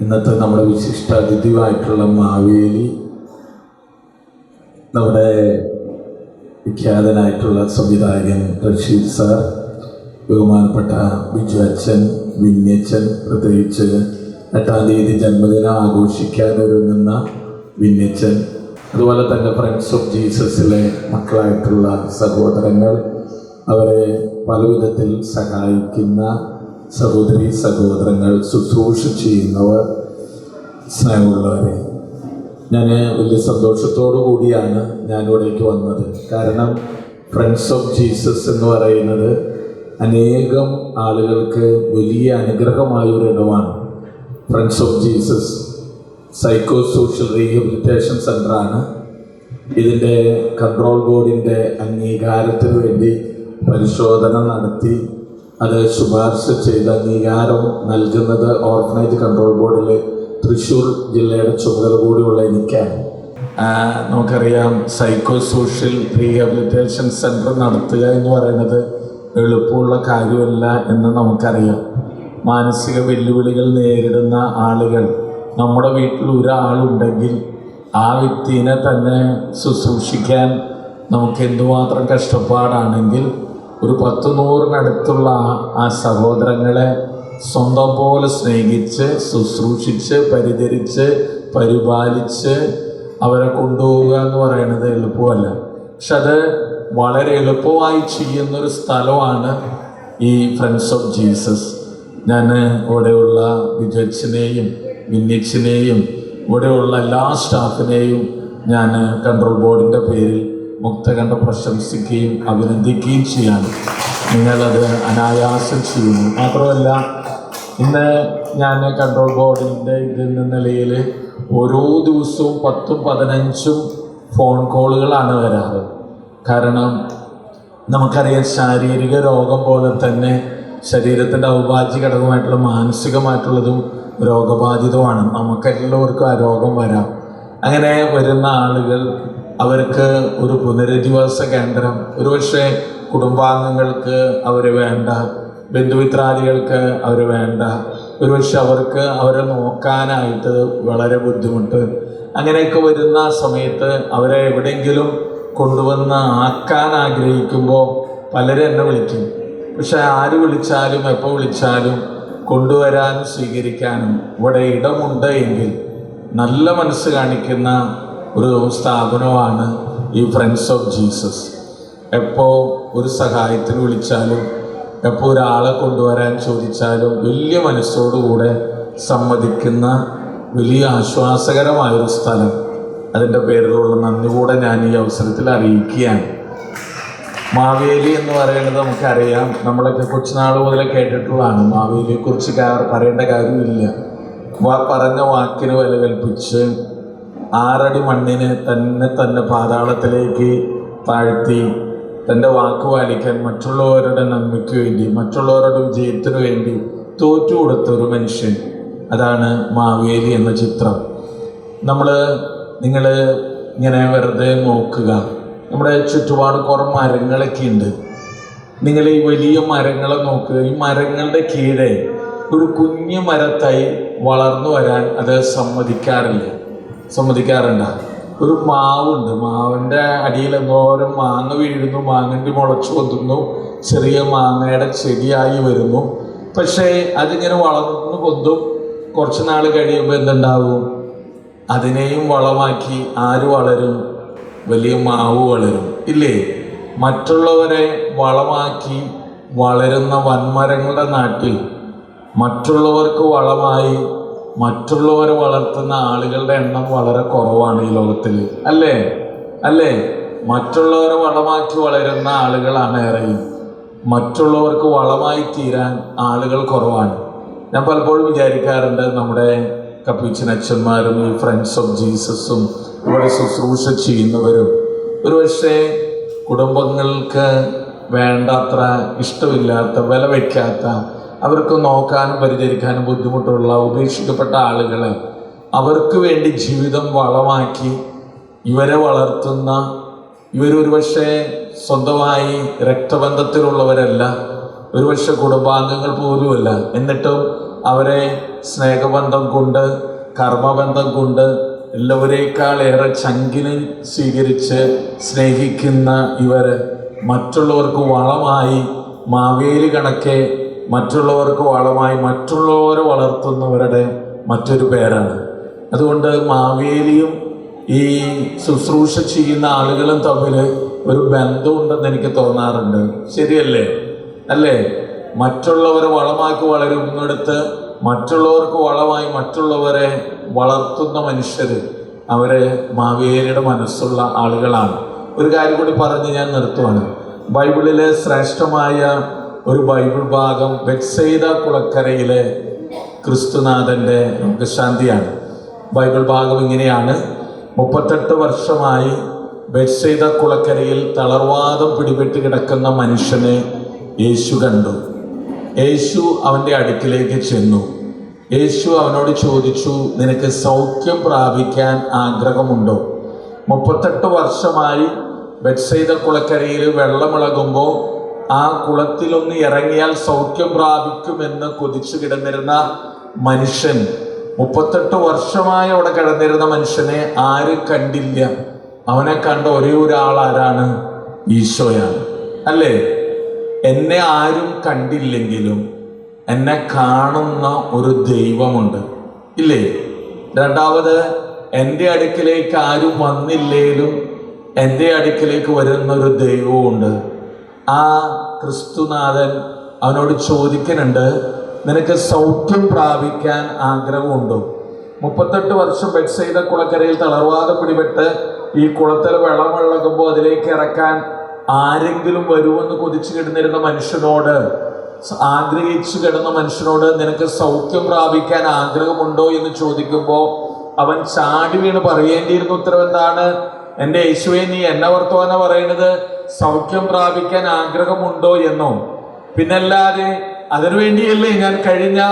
ഇന്നത്തെ നമ്മുടെ വിശിഷ്ട അതിഥിയുമായിട്ടുള്ള മാവേലി നമ്മുടെ വിഖ്യാതനായിട്ടുള്ള സംവിധായകൻ റഷീദ് സാർ ബഹുമാനപ്പെട്ട ബിജു അച്ഛൻ വിന്യച്ചൻ പ്രത്യേകിച്ച് എട്ടാം തീയതി ജന്മദിനം ആഘോഷിക്കാൻ ഒരുങ്ങുന്ന വിന്യച്ചൻ അതുപോലെ തന്നെ ഫ്രണ്ട്സ് ഓഫ് ജീസസിലെ മക്കളായിട്ടുള്ള സഹോദരങ്ങൾ അവരെ പല വിധത്തിൽ സഹായിക്കുന്ന സഹോദരി സഹോദരങ്ങൾ ശുശ്രൂഷ ചെയ്യുന്നവർ സ്നേഹമുള്ളവരെ ഞാൻ വലിയ സന്തോഷത്തോടു കൂടിയാണ് ഞാൻ ഇവിടേക്ക് വന്നത്. കാരണം ഫ്രണ്ട്സ് ഓഫ് ജീസസ് എന്ന് പറയുന്നത് അനേകം ആളുകൾക്ക് വലിയ അനുഗ്രഹമായ ഒരു ഇടമാണ് friends of Jesus psycho social rehabilitation സെന്ററാണ് ഇതിന്റെ കൺട്രോൾ ബോർഡിന്റെ അംഗീകാരത്തിന് വേണ്ടി പരിശോധന നടത്തി അത് ശുപാർശ ചെയ്ത അംഗീകാരം നൽകുന്നത് ഓർഫനേജ് കൺട്രോൾ ബോർഡിലെ തൃശൂർ ജില്ലയുടെ ചുമതല കൂടിയുള്ള എനിക്കാണ്. നമുക്കറിയാം സൈക്കോ സോഷ്യൽ റീഹാബിലിറ്റേഷൻ സെന്റർ നടത്തുക എന്ന് പറയുന്നത് എളുപ്പമുള്ള കാര്യമല്ല എന്ന് നമുക്കറിയാം. മാനസിക വെല്ലുവിളികൾ നേരിടുന്ന ആളുകൾ നമ്മുടെ വീട്ടിൽ ഒരാളുണ്ടെങ്കിൽ ആ വ്യക്തിനെ തന്നെ ശുശ്രൂഷിക്കാൻ നമുക്ക് എന്തുമാത്രം കഷ്ടപ്പാടാണെങ്കിൽ ഒരു പത്ത് നൂറിനടുത്തുള്ള ആ- സഹോദരങ്ങളെ സ്വന്തം പോലെ സ്നേഹിച്ച് ശുശ്രൂഷിച്ച് പരിചരിച്ച് പരിപാലിച്ച് അവരെ കൊണ്ടുപോവുക എന്ന് പറയുന്നത് എളുപ്പമല്ല. പക്ഷെ അത് വളരെ എളുപ്പമായി ചെയ്യുന്നൊരു സ്ഥലമാണ് ഈ ഫ്രണ്ട്സ് ഓഫ് ജീസസ് ഞാൻ ഇവിടെയുള്ള വിജച്ചിനെയും വിന്നിച്ചിനെയും ഇവിടെയുള്ള എല്ലാ സ്റ്റാഫിനെയും ഞാൻ കൺട്രോൾ ബോർഡിന്റെ പേരിൽ മുക്തകണ്ഠ പ്രശംസിക്കുകയും അഭിനന്ദിക്കുകയും ചെയ്യാണ് നിങ്ങളത് അനായാസം ചെയ്യുന്നു. മാത്രമല്ല ഇന്ന് ഞാൻ കൺട്രോൾ ബോർഡിന്റെ ഇതിൽ നിലയിൽ ഓരോ ദിവസവും പത്തും പതിനഞ്ചും ഫോൺ കോളുകളാണ് വരാറ്. കാരണം നമുക്കറിയാം ശാരീരിക രോഗം പോലെ തന്നെ ശരീരത്തിന്റെ ഔപാധ്യ ഘടകമായിട്ടുള്ള മാനസികമായിട്ടുള്ളതും രോഗബാധിതമാണ് നമുക്കെല്ലാവർക്കും ആ രോഗം വരാം. അങ്ങനെ വരുന്ന ആളുകൾ അവർക്ക് ഒരു പുനരധിവാസ കേന്ദ്രം ഒരുപക്ഷെ കുടുംബാംഗങ്ങൾക്ക് അവർ വേണ്ട ബന്ധുമിത്രാദികൾക്ക് അവർ വേണ്ട ഒരുപക്ഷെ അവർക്ക് അവരെ നോക്കാനായിട്ട് വളരെ ബുദ്ധിമുട്ട്. അങ്ങനെയൊക്കെ വരുന്ന സമയത്ത് അവരെ എവിടെയെങ്കിലും കൊണ്ടുവന്ന് ആക്കാൻ ആഗ്രഹിക്കുമ്പോൾ പലരും എന്നെ വിളിക്കും. പക്ഷെ ആര് വിളിച്ചാലും എപ്പോൾ വിളിച്ചാലും കൊണ്ടുവരാനും സ്വീകരിക്കാനും ഇവിടെ ഇടമുണ്ട് എങ്കിൽ നല്ല മനസ്സ് കാണിക്കുന്ന ഒരു സ്ഥാപനമാണ് ഈ ഫ്രണ്ട്സ് ഓഫ് ജീസസ് എപ്പോൾ ഒരു സഹായത്തിന് വിളിച്ചാലും എപ്പോൾ ഒരാളെ കൊണ്ടുവരാൻ ചോദിച്ചാലും വലിയ മനസ്സോടുകൂടെ സമ്മതിക്കുന്ന വലിയ ആശ്വാസകരമായൊരു സ്ഥലം. അതിന്റെ പേരിലുള്ള നന്ദി കൂടെ ഞാൻ ഈ അവസരത്തിൽ അറിയിക്കുകയാണ്. മാവേലി എന്ന് പറയുന്നത് നമുക്കറിയാം. നമ്മളൊക്കെ കൊച്ചുനാൾ മുതലേ കേട്ടിട്ടുള്ളതാണ്. മാവേലിയെക്കുറിച്ച് പറയേണ്ട കാര്യമില്ല. പറഞ്ഞ വാക്കിന് വില കൽപ്പിച്ച് ആറടി മണ്ണിന് തന്നെ തന്നെ പാതാളത്തിലേക്ക് താഴ്ത്തി തന്റെ വാക്ക് പാലിക്കാൻ മറ്റുള്ളവരുടെ നന്മയ്ക്ക് വേണ്ടി മറ്റുള്ളവരുടെ വിജയത്തിനു വേണ്ടി തോറ്റു കൊടുത്ത ഒരു മനുഷ്യൻ അതാണ് മാവേലി എന്ന ചിത്രം. നമ്മൾ നിങ്ങൾ ഇങ്ങനെ വെറുതെ നോക്കുക. നമ്മുടെ ചുറ്റുപാട് കുറേ മരങ്ങളൊക്കെ ഉണ്ട്. നിങ്ങൾ ഈ വലിയ മരങ്ങളെ നോക്കുക. ഈ മരങ്ങളുടെ കീഴെ ഒരു കുഞ്ഞു മരത്തായി വളർന്നു വരാൻ അത് സമ്മതിക്കാറില്ല. സമ്മതിക്കാറുണ്ട. ഒരു മാവുണ്ട്. മാവിന്റെ അടിയിൽ എന്തോരം മാങ്ങ വീഴുന്നു മാങ്ങണ്ടി മുളച്ചു പൊന്തുന്നു ചെറിയ മാങ്ങയുടെ ചെടിയായി വരുന്നു. പക്ഷേ അതിങ്ങനെ വളർന്നു പൊന്തും കുറച്ച് നാൾ കഴിയുമ്പോൾ എന്തുണ്ടാവും? അതിനെയും വളമാക്കി ആര് വളരും? വലിയ മാവ് വളരും. ഇല്ലേ? മറ്റുള്ളവരെ വളമാക്കി വളരുന്ന വൻമരങ്ങളുടെ നാട്ടിൽ മറ്റുള്ളവർക്ക് വളമായി മറ്റുള്ളവരെ വളർത്തുന്ന ആളുകളുടെ എണ്ണം വളരെ കുറവാണ് ഈ ലോകത്തിൽ അല്ലേ? അല്ലേ? മറ്റുള്ളവരെ വളമാക്കി വളരുന്ന ആളുകളാണ് ഏറെയും. മറ്റുള്ളവർക്ക് വളമായി തീരാൻ ആളുകൾ കുറവാണ്. ഞാൻ പലപ്പോഴും വിചാരിക്കാറുണ്ട് നമ്മുടെ കപ്പീച്ചനച്ഛന്മാരും ഈ ഫ്രണ്ട്സ് ഓഫ് ജീസസും ഇവിടെ ശുശ്രൂഷ ചെയ്യുന്നവരും. ഒരുപക്ഷെ കുടുംബങ്ങൾക്ക് വേണ്ടത്ര ഇഷ്ടമില്ലാത്ത വില വയ്ക്കാത്ത അവർക്ക് നോക്കാനും പരിചരിക്കാനും ബുദ്ധിമുട്ടുള്ള ഉപേക്ഷിക്കപ്പെട്ട ആളുകളെ അവർക്ക് വേണ്ടി ജീവിതം വളമാക്കി ഇവരെ വളർത്തുന്ന ഇവരൊരു പക്ഷേ സ്വന്തമായി രക്തബന്ധത്തിലുള്ളവരല്ല ഒരുപക്ഷെ കുടുംബാംഗങ്ങൾ പോലുമല്ല. എന്നിട്ടും അവരെ സ്നേഹബന്ധം കൊണ്ട് കർമ്മബന്ധം കൊണ്ട് എല്ലാവരേക്കാൾ ഏറെ ചങ്കിനെ സ്വീകരിച്ച് സ്നേഹിക്കുന്ന ഇവർ മറ്റുള്ളവർക്ക് വളമായി മാവേലി കണക്കെ മറ്റുള്ളവർക്ക് വളമായി മറ്റുള്ളവരെ വളർത്തുന്നവരുടെ മറ്റൊരു പേരാണ്. അതുകൊണ്ട് മാവേലിയും ഈ ശുശ്രൂഷ ചെയ്യുന്ന ആളുകളും തമ്മിൽ ഒരു ബന്ധമുണ്ടെന്ന് എനിക്ക് തോന്നാറുണ്ട്. ശരിയല്ലേ? അല്ലേ? മറ്റുള്ളവരെ വളമാക്കി വളരുന്നിടത്ത് മറ്റുള്ളവർക്ക് വളമായി മറ്റുള്ളവരെ വളർത്തുന്ന മനുഷ്യർ അവരെ മാവേലിയുടെ മനസ്സുള്ള ആളുകളാണ്. ഒരു കാര്യം കൂടി പറഞ്ഞ് ഞാൻ നിർത്തുവാണ്. ബൈബിളിലെ ശ്രേഷ്ഠമായ ഒരു ബൈബിൾ ഭാഗം ബെക്സൈദ കുളക്കരയിലെ ക്രിസ്തുനാഥന്റെ രോഗശാന്തിയാണ്. ബൈബിൾ ഭാഗം ഇങ്ങനെയാണ്. മുപ്പത്തെട്ട് വർഷമായി ബെറ്റ്സൈദ കുളക്കരയിൽ തളർവാദം പിടിപെട്ട് കിടക്കുന്ന മനുഷ്യനെ യേശു കണ്ടു. യേശു അവന്റെ അടുക്കിലേക്ക് ചെന്നു. യേശു അവനോട് ചോദിച്ചു നിനക്ക് സൗഖ്യം പ്രാപിക്കാൻ ആഗ്രഹമുണ്ടോ? മുപ്പത്തെട്ട് വർഷമായി ബെറ്റ്സൈദ കുളക്കരയിൽ വെള്ളമിളകുമ്പോൾ ആ കുളത്തിലൊന്ന് ഇറങ്ങിയാൽ സൗഖ്യം പ്രാപിക്കുമെന്ന് കൊതിച്ചു കിടന്നിരുന്ന മനുഷ്യൻ. മുപ്പത്തെട്ട് വർഷമായി അവിടെ കിടന്നിരുന്ന മനുഷ്യനെ ആരും കണ്ടില്ല. അവനെ കണ്ട ഒരേ ഒരാൾ ആരാണ് ഈശോയാണ്. അല്ലേ? എന്നെ ആരും കണ്ടില്ലെങ്കിലും എന്നെ കാണുന്ന ഒരു ദൈവമുണ്ട്. ഇല്ലേ? രണ്ടാമത് എന്റെ അടുക്കിലേക്ക് ആരും വന്നില്ലെങ്കിലും എന്റെ അടുക്കിലേക്ക് വരുന്ന ഒരു ദൈവമുണ്ട് ആ ക്രിസ്തുനാഥൻ അവനോട് ചോദിക്കുന്നുണ്ട് നിനക്ക് സൗഖ്യം പ്രാപിക്കാൻ ആഗ്രഹമുണ്ടോ? മുപ്പത്തെട്ട് വർഷം ബെഡ്സൈദ കുളക്കരയിൽ തളർവാദം പിടിപെട്ട് ഈ കുളത്തിൽ വെള്ളം വെള്ളകുമ്പോൾ അതിലേക്ക് ഇറക്കാൻ ആരെങ്കിലും വരുമെന്ന് കൊതിച്ചു കിടന്നിരുന്ന മനുഷ്യനോട് ആഗ്രഹിച്ചു കിടന്ന മനുഷ്യനോട് നിനക്ക് സൗഖ്യം പ്രാപിക്കാൻ ആഗ്രഹമുണ്ടോ? എന്ന് ചോദിക്കുമ്പോൾ അവൻ ചാടി വീണ് പറയേണ്ടിയിരുന്ന ഉത്തരവെന്താണ്? എന്റെ യേശുവെ നീ എന്നെ വർത്തമാന പറയണത്? സൗഖ്യം പ്രാപിക്കാൻ ആഗ്രഹമുണ്ടോ എന്നോ? പിന്നല്ലാതെ അതിനുവേണ്ടിയല്ലേ ഞാൻ കഴിഞ്ഞ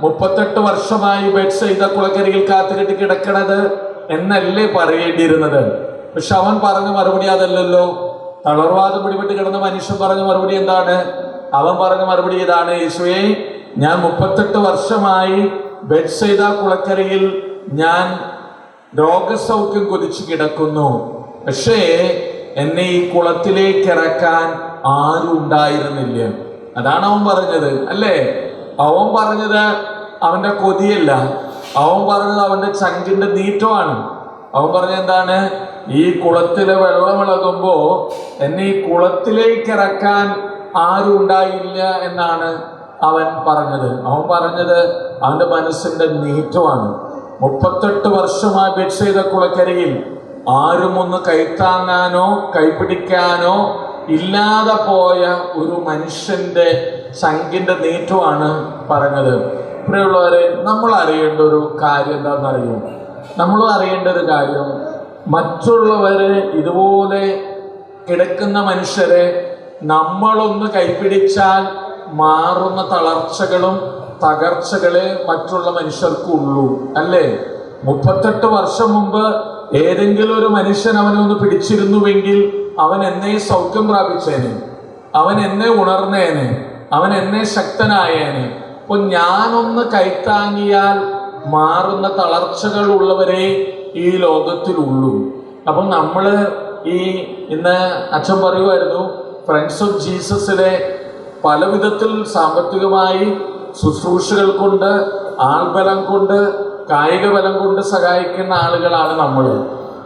മുപ്പത്തെട്ട് വർഷമായി ബെഡ് ചെയ്ത കുളക്കരയിൽ കാത്തുകെട്ടി കിടക്കണത് എന്നല്ലേ പറയേണ്ടിയിരുന്നത്? പക്ഷെ അവൻ പറഞ്ഞ മറുപടി അതല്ലല്ലോ. തളർവാദം പിടിപെട്ട് കിടന്ന മനുഷ്യൻ പറഞ്ഞ മറുപടി എന്താണ്? അവൻ പറഞ്ഞ മറുപടി ഇതാണ് യേശുവേ ഞാൻ മുപ്പത്തെട്ട് വർഷമായി ബെഡ് ചെയ്ത കുളക്കരയിൽ ഞാൻ രോഗസൗഖ്യം കൊതിച്ചു കിടക്കുന്നു. പക്ഷേ എന്നെ ഈ കുളത്തിലേക്ക് ഇറക്കാൻ ആരും ഉണ്ടായിരുന്നില്ല. അതാണ് അവൻ പറഞ്ഞത് അല്ലേ? അവൻ പറഞ്ഞത് അവന്റെ കൊതിയല്ല. അവൻ പറഞ്ഞത് അവന്റെ ചങ്കിന്റെ നീറ്റമാണ്. അവൻ പറഞ്ഞ എന്താണ്? ഈ കുളത്തിലെ വെള്ളമിളകുമ്പോ എന്നെ ഈ കുളത്തിലേക്ക് ഇറക്കാൻ ആരും ഉണ്ടായില്ല എന്നാണ് അവൻ പറഞ്ഞത്. അവൻ പറഞ്ഞത് അവന്റെ മനസ്സിന്റെ നീറ്റമാണ്. മുപ്പത്തെട്ട് വർഷമായി ബെഡ്സൈദ കുളക്കരയിൽ ആരും ഒന്ന് കൈത്താങ്ങാനോ കൈപിടിക്കാനോ ഇല്ലാതെ പോയ ഒരു മനുഷ്യന്റെ ശങ്കിന്റെ നീറ്റുമാണ് പറഞ്ഞത്. ഇപ്പോഴുള്ളവരെ നമ്മൾ അറിയേണ്ട ഒരു കാര്യം എന്താണെന്നറിയോ നമ്മൾ അറിയേണ്ട ഒരു കാര്യം മറ്റുള്ളവരെ ഇതുപോലെ കിടക്കുന്ന മനുഷ്യരെ നമ്മളൊന്ന് കൈപിടിച്ചാൽ മാറുന്ന തളർച്ചകളും തകർച്ചകളെ മറ്റുള്ള മനുഷ്യർക്കുള്ളൂ അല്ലേ? മുപ്പത്തെട്ട് വർഷം മുമ്പ് ഏതെങ്കിലും ഒരു മനുഷ്യൻ അവനെ ഒന്ന് പിടിച്ചിരുന്നുവെങ്കിൽ അവൻ എന്നെ സൗഖ്യം പ്രാപിച്ചേനെ. അവൻ എന്നെ ഉണർന്നേനെ. അവൻ എന്നെ ശക്തനായേനെ. അപ്പൊ ഞാനൊന്ന് കൈത്താങ്ങിയാൽ മാറുന്ന തളർച്ചകൾ ഉള്ളവരെ ഈ ലോകത്തിലുള്ളൂ. അപ്പം നമ്മൾ ഈ ഇന്ന് അച്ഛൻ പറയുമായിരുന്നു ഫ്രണ്ട്സ് ഓഫ് ജീസസിലെ പല വിധത്തിൽ സാമ്പത്തികമായി ശുശ്രൂഷകൾ കൊണ്ട് ആൾബലം കൊണ്ട് കായിക ബലം കൊണ്ട് സഹായിക്കുന്ന ആളുകളാണ് നമ്മൾ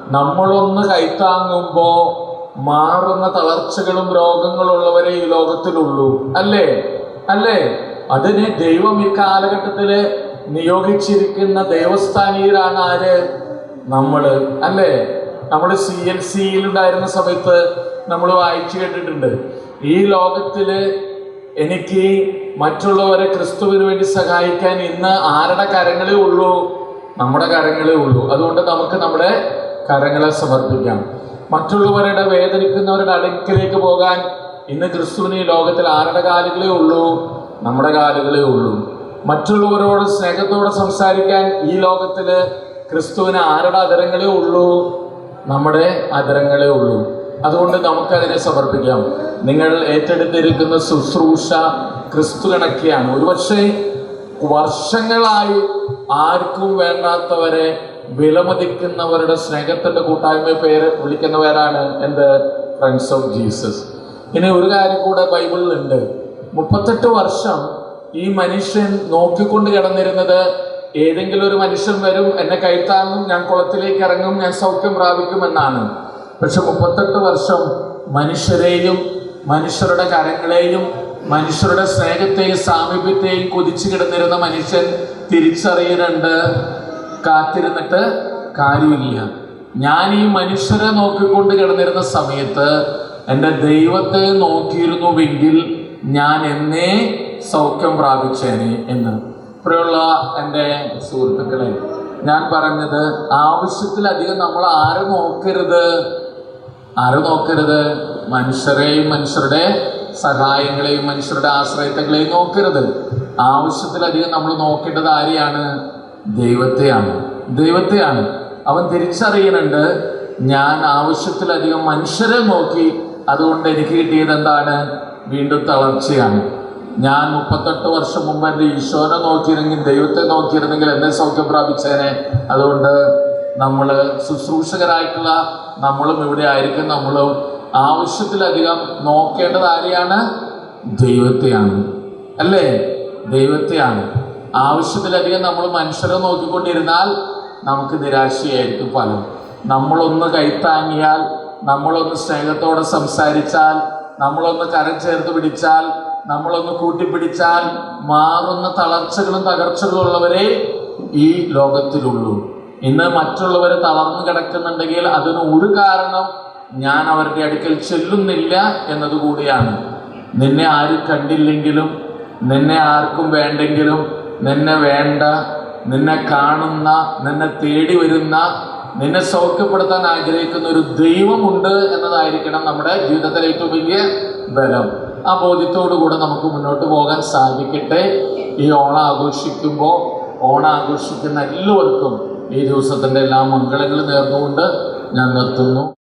നമ്മളൊന്ന് കൈത്താങ്ങുമ്പോൾ മാറുന്ന തളർച്ചകളും രോഗങ്ങളും രോഗങ്ങളുള്ളവരെ ഈ ലോകത്തിലുള്ളൂ. അല്ലേ? അല്ലേ? അതിന് ദൈവം ഈ കാലഘട്ടത്തിൽ നിയോഗിച്ചിരിക്കുന്ന ദൈവസ്ഥാനീയരാണ് ആര്? നമ്മൾ. അല്ലേ? നമ്മൾ സി എൽ സിയിൽ ഉണ്ടായിരുന്ന സമയത്ത് നമ്മൾ വായിച്ചു കേട്ടിട്ടുണ്ട്. ഈ ലോകത്തിൽ എനിക്ക് മറ്റുള്ളവരെ ക്രിസ്തുവിന് വേണ്ടി സഹായിക്കാൻ ഇന്ന് ആരുടെ കരങ്ങളേ ഉള്ളൂ? നമ്മുടെ കരങ്ങളേ ഉള്ളൂ. അതുകൊണ്ട് നമുക്ക് നമ്മുടെ കരങ്ങളെ സമർപ്പിക്കാം. മറ്റുള്ളവരുടെ വേദനിക്കുന്നവരുടെ അടുക്കിലേക്ക് പോകാൻ ഇന്ന് ക്രിസ്തുവിന് ഈ ലോകത്തിൽ ആരുടെ കാലുകളേ ഉള്ളൂ? നമ്മുടെ കാലുകളേ ഉള്ളൂ. മറ്റുള്ളവരോട് സ്നേഹത്തോടെ സംസാരിക്കാൻ ഈ ലോകത്തിൽ ക്രിസ്തുവിന് ആരുടെ അതരങ്ങളേ ഉള്ളൂ? നമ്മുടെ അതരങ്ങളേ ഉള്ളൂ. അതുകൊണ്ട് നമുക്കതിനെ സമർപ്പിക്കാം. നിങ്ങൾ ഏറ്റെടുത്തിരിക്കുന്ന ശുശ്രൂഷ ക്രിസ്തു കണക്കിയാണ്. ഒരുപക്ഷെ വർഷങ്ങളായി ആർക്കും വേണ്ടാത്തവരെ വിലമതിക്കുന്നവരുടെ സ്നേഹത്തിന്റെ കൂട്ടായ്മ പേര് വിളിക്കുന്നവരാണ് എന്റെ ഫ്രണ്ട്സ് ഓഫ് ജീസസ് ഇനി ഒരു കാര്യം കൂടെ ബൈബിളിലുണ്ട്. മുപ്പത്തെട്ട് വർഷം ഈ മനുഷ്യൻ നോക്കിക്കൊണ്ട് കിടന്നിരുന്നത് ഏതെങ്കിലും ഒരു മനുഷ്യൻ വരും എന്നെ കൈത്താങ്ങും ഞാൻ കുളത്തിലേക്ക് ഇറങ്ങും ഞാൻ സൗഖ്യം പ്രാപിക്കും എന്നാണ്. പക്ഷെ മുപ്പത്തെട്ട് വർഷം മനുഷ്യരെയും മനുഷ്യരുടെ കരങ്ങളെയും മനുഷ്യരുടെ സ്നേഹത്തെയും സാമീപ്യത്തെയും കൊതിച്ചു കിടന്നിരുന്ന മനുഷ്യൻ തിരിച്ചറിയുന്നുണ്ട് കാത്തിരുന്നിട്ട് കാര്യമില്ല. ഞാൻ ഈ മനുഷ്യരെ നോക്കിക്കൊണ്ട് കിടന്നിരുന്ന സമയത്ത് എന്റെ ദൈവത്തെ നോക്കിയിരുന്നുവെങ്കിൽ ഞാൻ എന്നേ സൗഖ്യം പ്രാപിച്ചേനെ എന്ന്. ഇപ്പോഴുള്ള എന്റെ സുഹൃത്തുക്കളെ ഞാൻ പറഞ്ഞത് ആവശ്യത്തിലധികം നമ്മൾ ആരും നോക്കരുത്? ആരും നോക്കരുത്. മനുഷ്യരെയും മനുഷ്യരുടെ സഹായങ്ങളെയും മനുഷ്യരുടെ ആശ്രയത്വങ്ങളെയും നോക്കരുത്. ആവശ്യത്തിലധികം നമ്മൾ നോക്കേണ്ടത് ആരെയാണ്? ദൈവത്തെയാണ്. ദൈവത്തെയാണ്. അവൻ തിരിച്ചറിയുന്നുണ്ട് ഞാൻ ആവശ്യത്തിലധികം മനുഷ്യരെ നോക്കി അതുകൊണ്ട് എനിക്ക് കിട്ടിയത് എന്താണ്? വീണ്ടും തളർച്ചയാണ്. ഞാൻ മുപ്പത്തെട്ട് വർഷം മുമ്പ് എന്റെ ഈശോനെ നോക്കിയിരുന്നെങ്കിൽ ദൈവത്തെ നോക്കിയിരുന്നെങ്കിൽ എന്നെ സൗഖ്യം പ്രാപിച്ചേനെ. അതുകൊണ്ട് നമ്മൾ ശുശ്രൂഷകരായിട്ടുള്ള നമ്മളും ഇവിടെ ആയിരിക്കും. നമ്മളും ആവശ്യത്തിലധികം നോക്കേണ്ടത് ആരെയാണ്? ദൈവത്തെയാണ്. അല്ലേ? ദൈവത്തെയാണ്. ആവശ്യത്തിലധികം നമ്മൾ മനുഷ്യരെ നോക്കിക്കൊണ്ടിരുന്നാൽ നമുക്ക് നിരാശയായിരിക്കും ഫലം. നമ്മളൊന്ന് കൈത്താങ്ങിയാൽ നമ്മളൊന്ന് സ്നേഹത്തോടെ സംസാരിച്ചാൽ നമ്മളൊന്ന് കരം ചേർത്ത് പിടിച്ചാൽ നമ്മളൊന്ന് കൂട്ടിപ്പിടിച്ചാൽ മാറുന്ന തളർച്ചകളും തകർച്ചകളും ഉള്ളവരെ ഈ ലോകത്തിലുള്ളൂ. ഇന്ന് മറ്റുള്ളവർ തളർന്നു കിടക്കുന്നുണ്ടെങ്കിൽ അതിന് ഒരു കാരണം ഞാൻ അവരുടെ അടുക്കൽ ചെല്ലുന്നില്ല എന്നതുകൂടിയാണ്. നിന്നെ ആരും കണ്ടില്ലെങ്കിലും നിന്നെ ആർക്കും വേണ്ടെങ്കിലും നിന്നെ വേണ്ട നിന്നെ കാണുന്ന നിന്നെ തേടി വരുന്ന നിന്നെ സൗഖ്യപ്പെടുത്താൻ ആഗ്രഹിക്കുന്ന ഒരു ദൈവമുണ്ട് എന്നതായിരിക്കണം നമ്മുടെ ജീവിതത്തിലെ ഏറ്റവും വലിയ ബലം. ആ ബോധ്യത്തോടു കൂടെ നമുക്ക് മുന്നോട്ട് പോകാൻ സാധിക്കട്ടെ. ഈ ഓണം ആഘോഷിക്കുമ്പോൾ ഓണം ആഘോഷിക്കുന്ന എല്ലാവർക്കും ഈ ദിവസത്തിന്റെ എല്ലാ മംഗളങ്ങളും നേർന്നുകൊണ്ട് ഞാൻ നിർത്തുന്നു.